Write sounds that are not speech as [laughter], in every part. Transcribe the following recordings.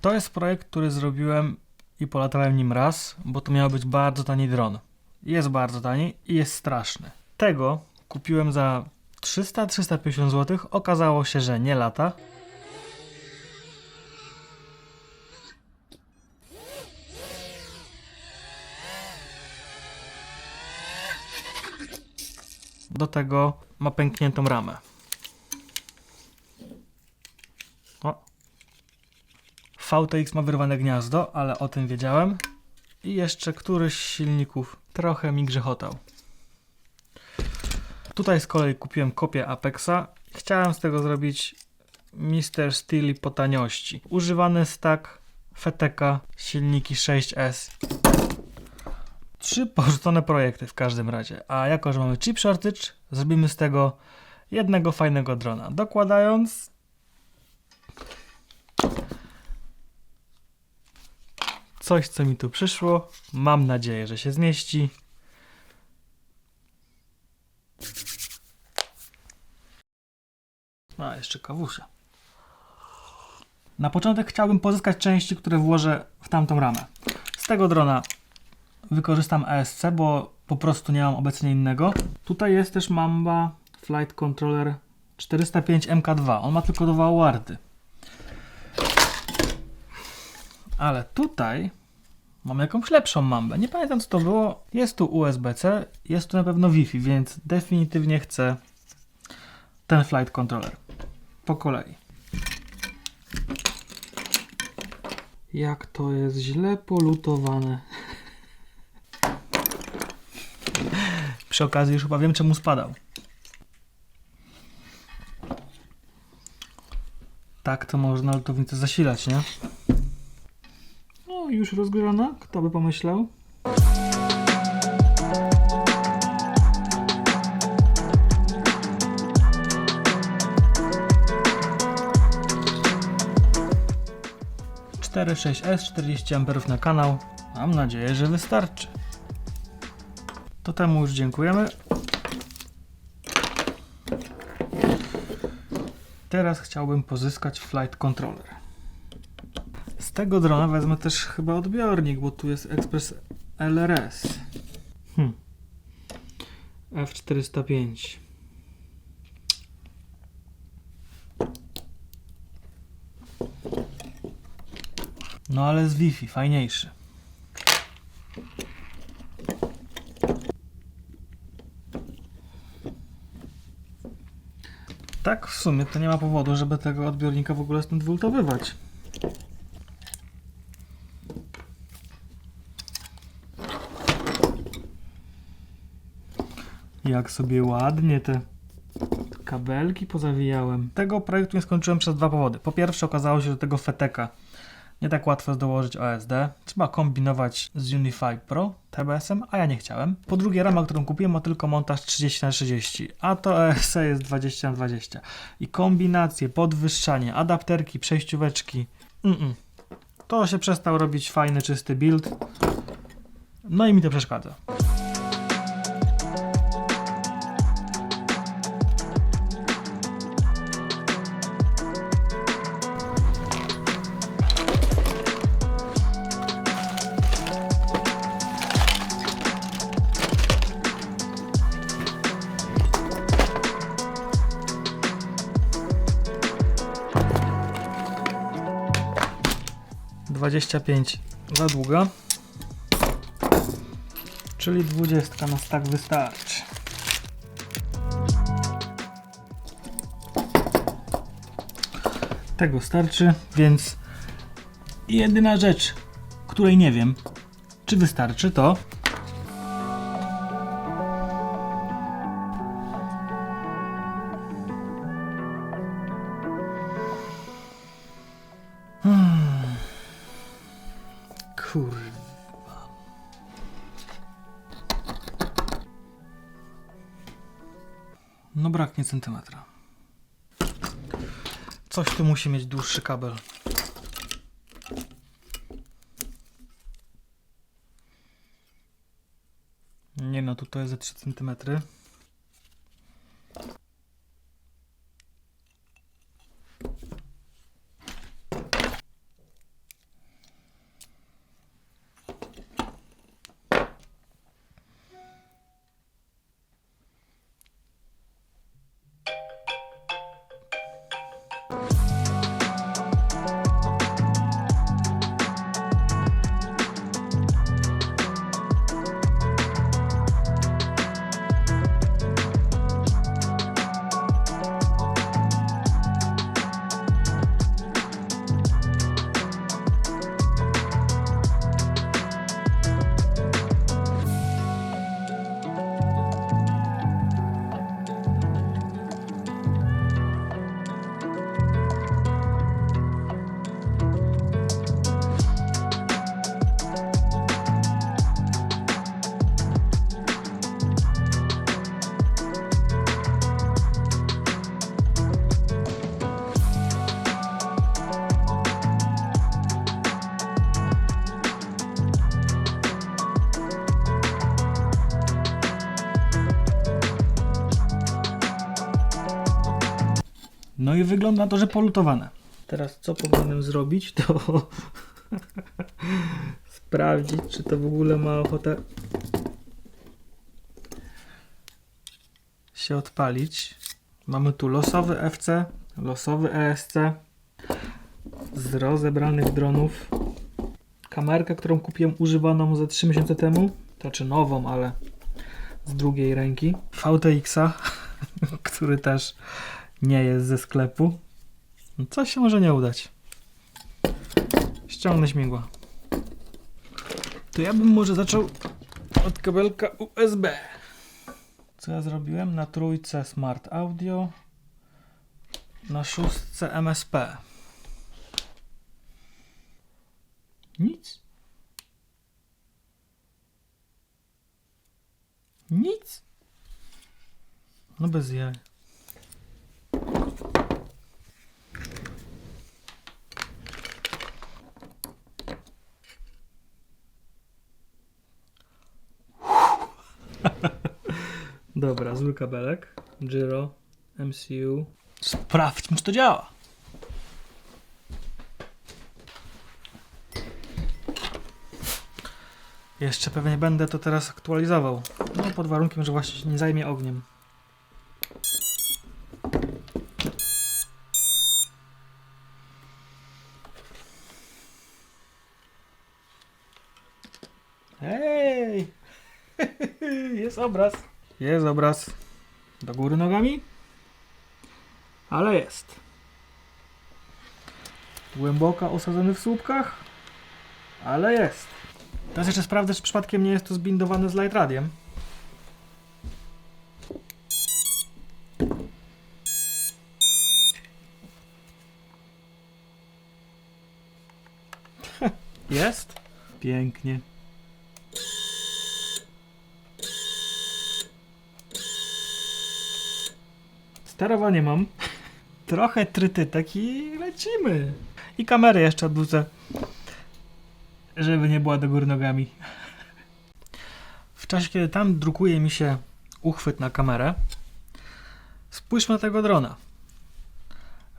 To jest projekt, który zrobiłem i polatałem nim raz, bo to miał być bardzo tani dron. Jest bardzo tani i jest straszny. Tego kupiłem za 300-350 zł. Okazało się, że nie lata. Do tego ma pękniętą ramę. VTX ma wyrwane gniazdo, ale o tym wiedziałem. I jeszcze któryś z silników trochę mi grzechotał. Tutaj z kolei kupiłem kopię Apexa. Chciałem z tego zrobić Mr. Steely po taniości. Używany stack FTK, silniki 6S. Trzy porzucone projekty w każdym razie. A jako, że mamy chip shortage, zrobimy z tego jednego fajnego drona. Dokładając coś, co mi tu przyszło. Mam nadzieję, że się zmieści. A, jeszcze kawusia. Na początek chciałbym pozyskać części, które włożę w tamtą ramę. Z tego drona wykorzystam ASC, bo po prostu nie mam obecnie innego. Tutaj jest też Mamba Flight Controller 405 MK2. On ma tylko dwa warty. Ale tutaj mam jakąś lepszą mambę. Nie pamiętam co to było. Jest tu USB-C, jest tu na pewno Wi-Fi, więc definitywnie chcę ten flight controller. Po kolei. Jak to jest źle polutowane. [laughs] Przy okazji już chyba wiem czemu spadał. Tak to można lutownicę zasilać, nie? Już rozgrzana, kto by pomyślał? Cztery 6S, 40 amperów na kanał. Mam nadzieję, że wystarczy. To temu już dziękujemy. Teraz chciałbym pozyskać flight controller. Z tego drona wezmę też chyba odbiornik, bo tu jest Express LRS. Hm. F405. No ale z Wi-Fi, fajniejszy. Tak, w sumie to nie ma powodu, żeby tego odbiornika w ogóle stąd wylutowywać. Jak sobie ładnie te kabelki pozawijałem. Tego projektu nie skończyłem przez dwa powody. Po pierwsze okazało się, że tego feteka nie tak łatwo jest dołożyć OSD. Trzeba kombinować z Unify Pro TBS-em, a ja nie chciałem. Po drugie, rama, którą kupiłem, ma tylko montaż 30 na 30 a to ESC jest 20 na 20 I kombinacje, podwyższanie, adapterki, przejścióweczki. Mm-mm. To się przestał robić fajny, czysty build. No i mi to przeszkadza. Dwadzieścia pięć za długa. Czyli 20 nas tak wystarczy. Tego starczy, więc jedyna rzecz, której nie wiem, czy wystarczy, to Centymetra. Coś tu musi mieć dłuższy kabel. Nie no, tutaj jest ze 3 cm. No i wygląda na to, że polutowane. Teraz co powinienem zrobić, to [laughs] sprawdzić, czy to w ogóle ma ochotę się odpalić. Mamy tu losowy FC, losowy ESC z rozebranych dronów. Kamerkę, którą kupiłem używaną ze 3 miesiące temu, to znaczy nową, ale z drugiej ręki. VTX-a, [laughs] który też nie jest ze sklepu. No Coś się może nie udać. Ściągnę śmigła. To ja bym może zaczął od kabelka USB. Co ja zrobiłem? Na trójce Smart Audio, na szóstce MSP. Nic. Nic. No bez jaj. Kabelek. Giro, MCU. Sprawdźmy, czy to działa. Jeszcze pewnie będę to teraz aktualizował. No pod warunkiem, że właśnie się nie zajmie ogniem. Hej! [laughs] Jest obraz. Jest obraz. Do góry nogami. Ale jest. Głęboko osadzony w słupkach. Ale jest. Teraz jeszcze sprawdzę, czy przypadkiem nie jest to zbindowane z Light Radiem. [laughs] Jest? Pięknie. Sterowanie mam. Trochę trytytek i lecimy. I kamerę jeszcze odwrócę. Żeby nie była do góry nogami. W czasie, kiedy tam drukuje mi się uchwyt na kamerę, spójrzmy na tego drona.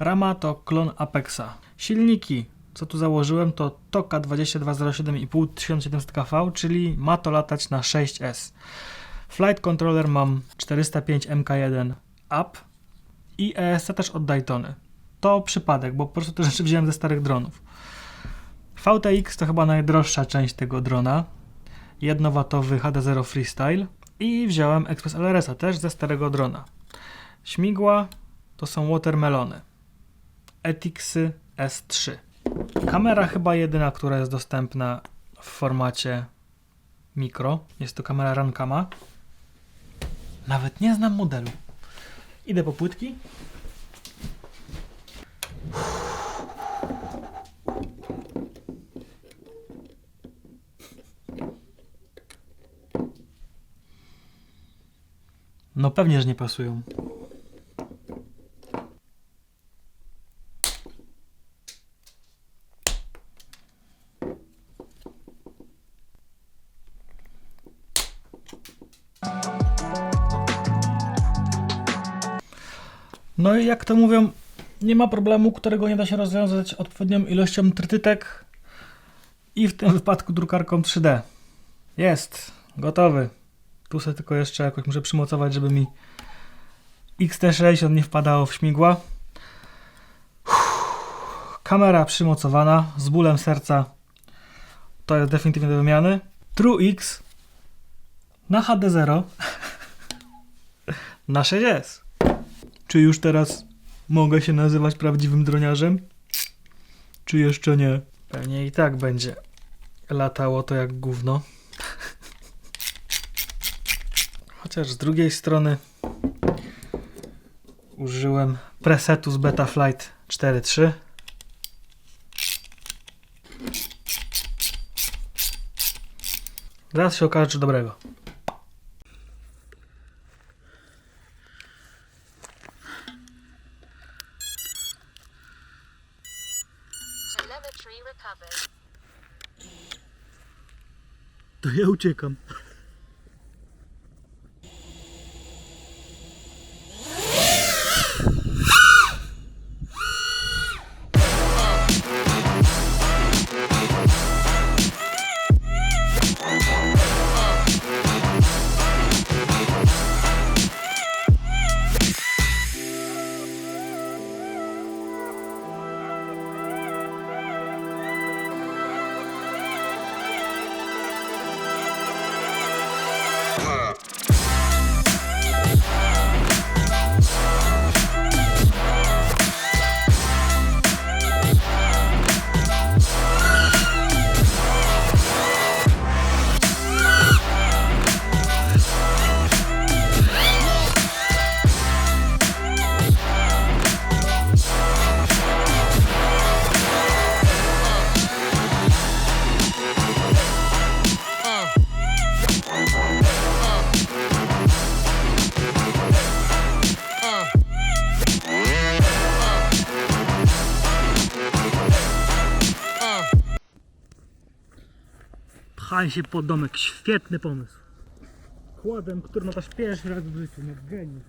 Rama to klon Apexa. Silniki, co tu założyłem, to Toka 2207,5 1700 kV, czyli ma to latać na 6S. Flight controller mam 405 MK1 Up i ESC też od Daytony. To przypadek, bo po prostu te [laughs] rzeczy wziąłem ze starych dronów. VTX to chyba najdroższa część tego drona. 1W HD0 Freestyle. I wziąłem Express LRS-a też ze starego drona. Śmigła to są watermelony. Etixy S3. Kamera chyba jedyna, która jest dostępna w formacie mikro. Jest to kamera Rancama. Nawet nie znam modelu. Idę po płytki. No pewnie, że nie pasują. Jak to mówią, nie ma problemu, którego nie da się rozwiązać odpowiednią ilością trytytek i w tym wypadku drukarką 3D. Jest, gotowy. Tu sobie tylko jeszcze jakoś muszę przymocować, żeby mi XT60 nie wpadało w śmigła. Kamera przymocowana, z bólem serca. To jest definitywnie do wymiany. TrueX na HD0 [laughs] na 6S. Czy już teraz mogę się nazywać prawdziwym droniarzem? Czy jeszcze nie? Pewnie i tak będzie latało to jak gówno. [laughs] Chociaż z drugiej strony użyłem presetu z Betaflight 4.3. Zaraz się okaże, czy dobrego. To ja uciekam. Pchaj się pod domek, świetny pomysł. Kładem, który latasz pierwszy raz w życiu, no geniusz.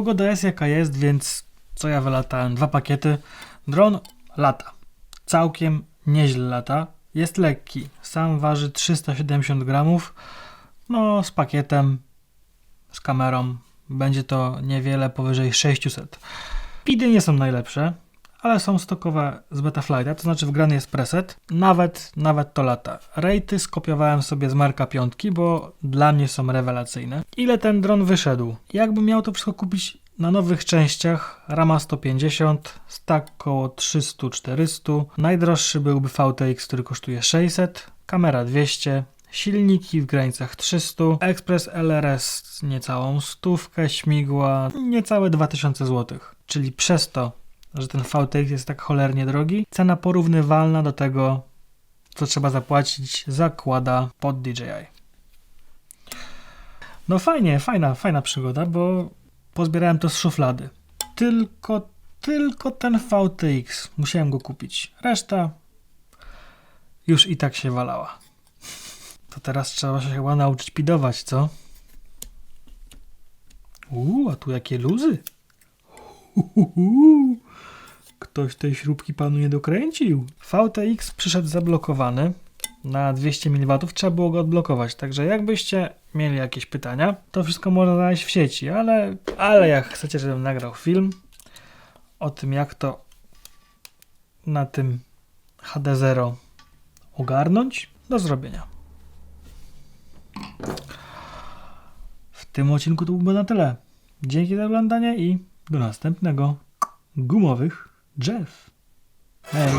Pogoda jest jaka jest, więc co ja wylatałem? Dwa pakiety. Dron lata. Całkiem nieźle lata. Jest lekki. Sam waży 370 gramów. No, z pakietem, z kamerą będzie to niewiele powyżej 600. Pidy nie są najlepsze, ale są stokowe z Betaflighta, to znaczy wgrany jest preset. Nawet, nawet to lata. Rejty skopiowałem sobie z Marka piątki, bo dla mnie są rewelacyjne. Ile ten dron wyszedł? Jakbym miał to wszystko kupić na nowych częściach, rama 150, stack koło 300-400, najdroższy byłby VTX, który kosztuje 600, kamera 200, silniki w granicach 300, Express LRS niecałą stówkę, śmigła niecałe 2000 zł. Czyli przez to, że ten VTX jest tak cholernie drogi, cena porównywalna do tego, co trzeba zapłacić, zakłada pod DJI. No fajnie, fajna, fajna przygoda, bo pozbierałem to z szuflady. Tylko, tylko ten VTX musiałem go kupić. Reszta już i tak się walała. To teraz trzeba się chyba nauczyć pidować, co? Uuu, a tu jakie luzy. Uhuhu. Ktoś tej śrubki panu nie dokręcił. VTX przyszedł zablokowany na 200 mW. Trzeba było go odblokować. Także jakbyście mieli jakieś pytania, to wszystko można znaleźć w sieci. Ale, ale jak chcecie, żebym nagrał film o tym, jak to na tym HD0 ogarnąć, do zrobienia. W tym odcinku to byłoby na tyle. Dzięki za oglądanie i do następnego gumowych drzew. Hej!